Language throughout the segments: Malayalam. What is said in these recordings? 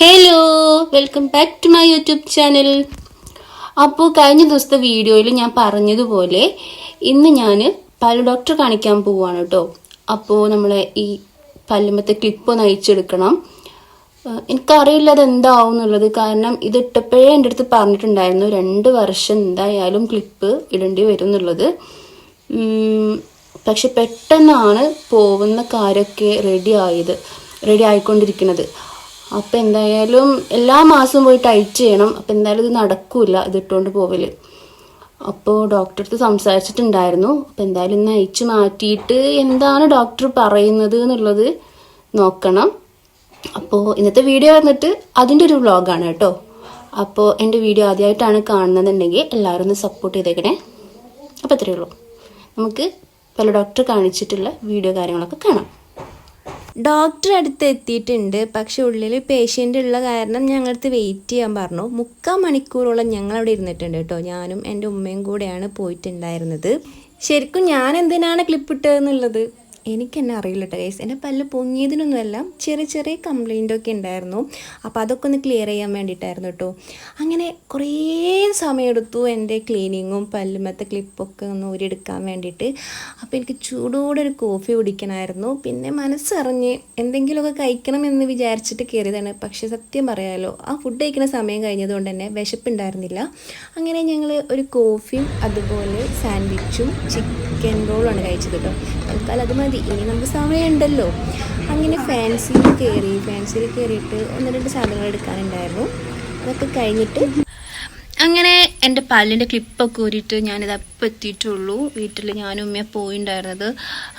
Hello welcome back to my YouTube channel അപ്പോൾ കഴിഞ്ഞ ദിവസത്തെ വീഡിയോയിൽ ഞാൻ പറഞ്ഞതുപോലെ ഇന്ന് ഞാൻ പല്ല് ഡോക്ടർ കാണിക്കാൻ പോവാണ് കേട്ടോ അപ്പോൾ നമ്മളെ ഈ പല്ലുമത്തെ ക്ലിപ്പ് അയച്ചെടുക്കണം. എനിക്കറിയില്ല അത് എന്താവും എന്നുള്ളത്. കാരണം ഇത് ഇട്ടപ്പോഴേ എന്റെ അടുത്ത് പറഞ്ഞിട്ടുണ്ടായിരുന്നു രണ്ട് വർഷം എന്തായാലും ക്ലിപ്പ് ഇടേണ്ടി വരും എന്നുള്ളത്. പക്ഷെ പെട്ടെന്നാണ് പോകുന്ന കാര്യമൊക്കെ റെഡി ആയത് റെഡി ആയിക്കൊണ്ടിരിക്കുന്നത്. അപ്പം എന്തായാലും എല്ലാ മാസവും പോയി ടൈറ്റ് ചെയ്യണം. അപ്പം എന്തായാലും ഇത് നടക്കില്ല ഇത് ഇട്ടുകൊണ്ട് പോവൽ. അപ്പോൾ ഡോക്ടർ അടുത്ത് സംസാരിച്ചിട്ടുണ്ടായിരുന്നു. അപ്പം എന്തായാലും ഇന്ന് അയച്ചു മാറ്റിയിട്ട് എന്താണ് ഡോക്ടർ പറയുന്നത് എന്നുള്ളത് നോക്കണം. അപ്പോൾ ഇന്നത്തെ വീഡിയോ വന്നിട്ട് അതിന്റെ ഒരു വ്ളോഗാണ് കേട്ടോ. അപ്പോൾ എന്റെ വീഡിയോ ആദ്യമായിട്ടാണ് കാണുന്നതെന്നുണ്ടെങ്കിൽ എല്ലാവരും ഒന്ന് സപ്പോർട്ട് ചെയ്തേക്കണേ. അപ്പോൾ ഇത്രയേ ഉള്ളൂ. നമുക്ക് പല ഡോക്ടർ കാണിച്ചിട്ടുള്ള വീഡിയോ കാര്യങ്ങളൊക്കെ കാണാം. ഡോക്ടർ അടുത്ത് എത്തിയിട്ടുണ്ട്. പക്ഷെ ഉള്ളിൽ പേഷ്യന്റ് ഉള്ള കാരണം ഞങ്ങളടുത്ത് വെയിറ്റ് ചെയ്യാൻ പറഞ്ഞു. മുക്കാൽ മണിക്കൂറോളം ഞങ്ങൾ അവിടെ ഇരുന്നിട്ടുണ്ട് കേട്ടോ. ഞാനും എന്റെ ഉമ്മയും കൂടെയാണ് പോയിട്ടുണ്ടായിരുന്നത്. ശരിക്കും ഞാൻ എന്തിനാണ് ക്ലിപ്പ് ഇട്ടതെന്നുള്ളത്? എനിക്ക് എന്നെ അറിയില്ല കേട്ടോ ഗൈസ് എന്റെ പല്ല് പൊങ്ങിയതിനൊന്നുമല്ല ചെറിയ ചെറിയ കംപ്ലയിന്റൊക്കെ ഉണ്ടായിരുന്നു. അപ്പോൾ അതൊക്കെ ഒന്ന് ക്ലിയർ ചെയ്യാൻ വേണ്ടിയിട്ടായിരുന്നു കേട്ടോ അങ്ങനെ കുറേ സമയമെടുത്തു എന്റെ ക്ലീനിങ്ങും പല്ലുമത്തെ ക്ലിപ്പൊക്കെ ഒന്ന് ഊരിയെടുക്കാൻ വേണ്ടിയിട്ട്. അപ്പോൾ എനിക്ക് ചൂടോടെ ഒരു കോഫി കുടിക്കണമായിരുന്നു. പിന്നെ മനസ്സറിഞ്ഞ് എന്തെങ്കിലുമൊക്കെ കഴിക്കണം എന്ന് വിചാരിച്ചിട്ട് കയറിയതാണ്. പക്ഷേ സത്യം പറയാമല്ലോ ആ ഫുഡ് കഴിക്കുന്ന സമയം കഴിഞ്ഞതുകൊണ്ട് തന്നെ വിശപ്പുണ്ടായിരുന്നില്ല. അങ്ങനെ ഞങ്ങൾ ഒരു കോഫിയും അതുപോലെ സാൻഡ്വിച്ചും ചിക്കൻ റോളുമാണ് കഴിച്ചത് കേട്ടോ തൽക്കാലം അത് മതി. ഇനി നമുക്ക് സമയമുണ്ടല്ലോ. അങ്ങനെ ഫാൻസിയിൽ കയറി ഫാൻസിയിൽ കയറിയിട്ട് ഒന്ന് രണ്ട് സാധനങ്ങൾ എടുക്കാനുണ്ടായിരുന്നു. അതൊക്കെ കഴിഞ്ഞിട്ട് അങ്ങനെ എന്റെ പല്ലിന്റെ ക്ലിപ്പൊക്കെ ഊരിയിട്ട് ഞാനിത് അപ്പം എത്തിയിട്ടുള്ളൂ. വീട്ടിൽ ഞാനും ഉമ്മയെ പോയിണ്ടായിരുന്നത്.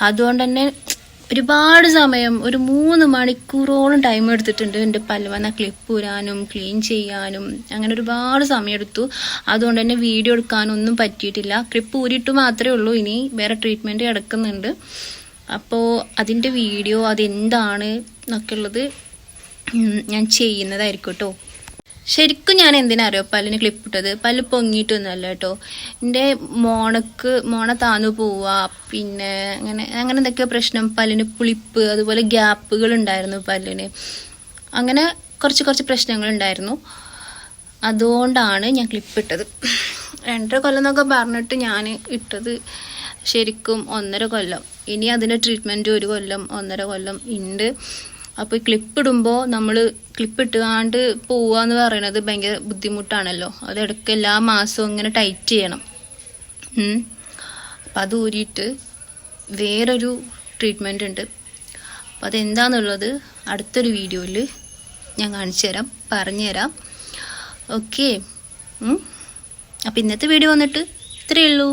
അതുകൊണ്ട് തന്നെ ഒരുപാട് സമയം ഒരു മൂന്ന് മണിക്കൂറോളം ടൈം എടുത്തിട്ടുണ്ട് എന്റെ പല്ല് വന്ന ക്ലിപ്പ് ഊരാനും ക്ലീൻ ചെയ്യാനും. അങ്ങനെ ഒരുപാട് സമയം എടുത്തു. അതുകൊണ്ട് തന്നെ വീഡിയോ എടുക്കാനൊന്നും പറ്റിയിട്ടില്ല. ക്ലിപ്പ് ഊരിയിട്ട് മാത്രമേ ഉള്ളൂ. ഇനി വേറെ ട്രീറ്റ്മെന്റ് കിടക്കുന്നുണ്ട്. അപ്പോൾ അതിന്റെ വീഡിയോ അതെന്താണ് എന്നൊക്കെ ഉള്ളത് ഞാൻ ചെയ്യുന്നതായിരിക്കും കേട്ടോ. ശരിക്കും ഞാൻ എന്തിനാ അറിയോ പല്ലിന് ക്ലിപ്പ് ഇട്ടത് പല്ല് പൊങ്ങിയിട്ടൊന്നുമല്ല കേട്ടോ. എന്റെ മോണക്ക് മോണ താന്നു പോവുക പിന്നെ അങ്ങനെ അങ്ങനെ എന്തൊക്കെയോ പ്രശ്നം. പല്ലിന് പുളിപ്പ് അതുപോലെ ഗ്യാപ്പുകൾ ഉണ്ടായിരുന്നു പല്ലിന്. അങ്ങനെ കുറച്ച് കുറച്ച് പ്രശ്നങ്ങൾ ഉണ്ടായിരുന്നു. അതുകൊണ്ടാണ് ഞാൻ ക്ലിപ്പ് ഇട്ടത് രണ്ടര കൊല്ലം എന്നൊക്കെ പറഞ്ഞിട്ട് ഞാൻ ഇട്ടത്. ശരിക്കും ഒന്നര കൊല്ലം. ഇനി അതിന്റെ ട്രീറ്റ്മെന്റ് ഒരു കൊല്ലം ഒന്നര കൊല്ലം ഉണ്ട് അപ്പോൾ ഈ ക്ലിപ്പ് ഇടുമ്പോൾ നമ്മൾ ക്ലിപ്പ് ഇട്ടുകാണ്ട് പോവുക എന്ന് പറയുന്നത് ഭയങ്കര ബുദ്ധിമുട്ടാണല്ലോ. അത് ഇടയ്ക്ക് എല്ലാ മാസവും ഇങ്ങനെ ടൈറ്റ് ചെയ്യണം. അപ്പം അത് ഊരിയിട്ട് വേറൊരു ട്രീറ്റ്മെന്റ് ഉണ്ട് അപ്പം അതെന്താന്നുള്ളത് അടുത്തൊരു വീഡിയോയിൽ ഞാൻ കാണിച്ചു തരാം പറഞ്ഞു തരാം. ഓക്കെ അപ്പം ഇന്നത്തെ വീഡിയോ വന്നിട്ട് ഇത്രയേ ഉള്ളൂ.